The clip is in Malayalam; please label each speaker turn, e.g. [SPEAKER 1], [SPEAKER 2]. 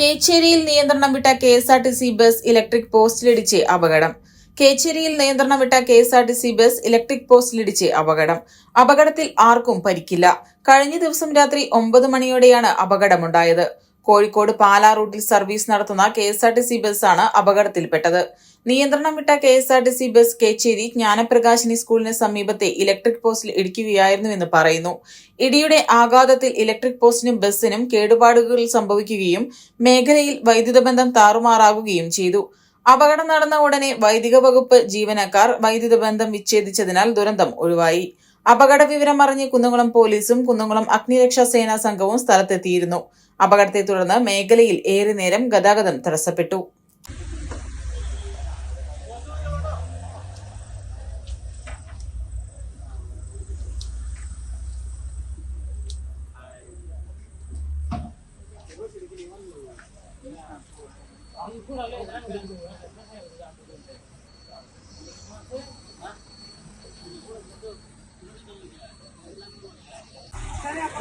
[SPEAKER 1] കേച്ചേരിയിൽ നിയന്ത്രണം വിട്ട K S R T C bus electric പോസ്റ്റിലിടിച്ച് അപകടം. കേച്ചേരിയിൽ നിയന്ത്രണം വിട്ട K S R T C bus electric പോസ്റ്റിലിടിച്ച് അപകടം. അപകടത്തിൽ ആർക്കും പരിക്കില്ല. കഴിഞ്ഞ ദിവസം രാത്രി ഒമ്പത് മണിയോടെയാണ് അപകടമുണ്ടായത്. കോഴിക്കോട് പാലാ റൂട്ടിൽ സർവീസ് നടത്തുന്ന K S R T C ബസ്സാണ് അപകടത്തിൽപ്പെട്ടത്. നിയന്ത്രണം വിട്ട K S R T C bus Kecheri Jnanaprakasini സ്കൂളിന് സമീപത്തെ ഇലക്ട്രിക് പോസ്റ്റിൽ ഇടിക്കുകയായിരുന്നുവെന്ന് പറയുന്നു. ഇടിയുടെ ആഘാതത്തിൽ ഇലക്ട്രിക് പോസ്റ്റിനും ബസ്സിനും കേടുപാടുകൾ സംഭവിക്കുകയും മേഖലയിൽ വൈദ്യുത ബന്ധം താറുമാറാകുകയും ചെയ്തു. അപകടം നടന്ന ഉടനെ വൈദിക വകുപ്പ് ജീവനക്കാർ വൈദ്യുത ബന്ധം വിച്ഛേദിച്ചതിനാൽ ദുരന്തം ഒഴിവായി. അപകട വിവരം അറിഞ്ഞ് കുന്നംകുളം പോലീസും കുന്നംകുളം അഗ്നിരക്ഷാ സേനാ സംഘവും സ്ഥലത്തെത്തിയിരുന്നു. അപകടത്തെ തുടർന്ന് മേഖലയിൽ ഏറെ നേരം ഗതാഗതം തടസ്സപ്പെട്ടു.